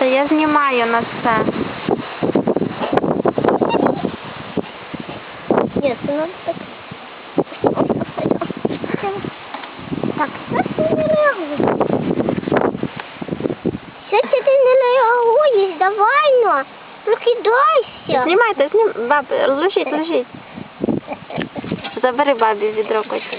Та я знімаю на все. Ні, це надо так. Так, ти не реагуєш? Що ти не реагуєш? Давай, ну, прокидайся. Знімайте, знім... Баб, лежіть, лежіть. Забери бабі відро котик.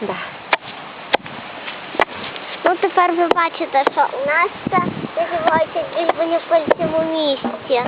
Да. Ну тепер ви бачите, що у нас це називається десь в цьому місці.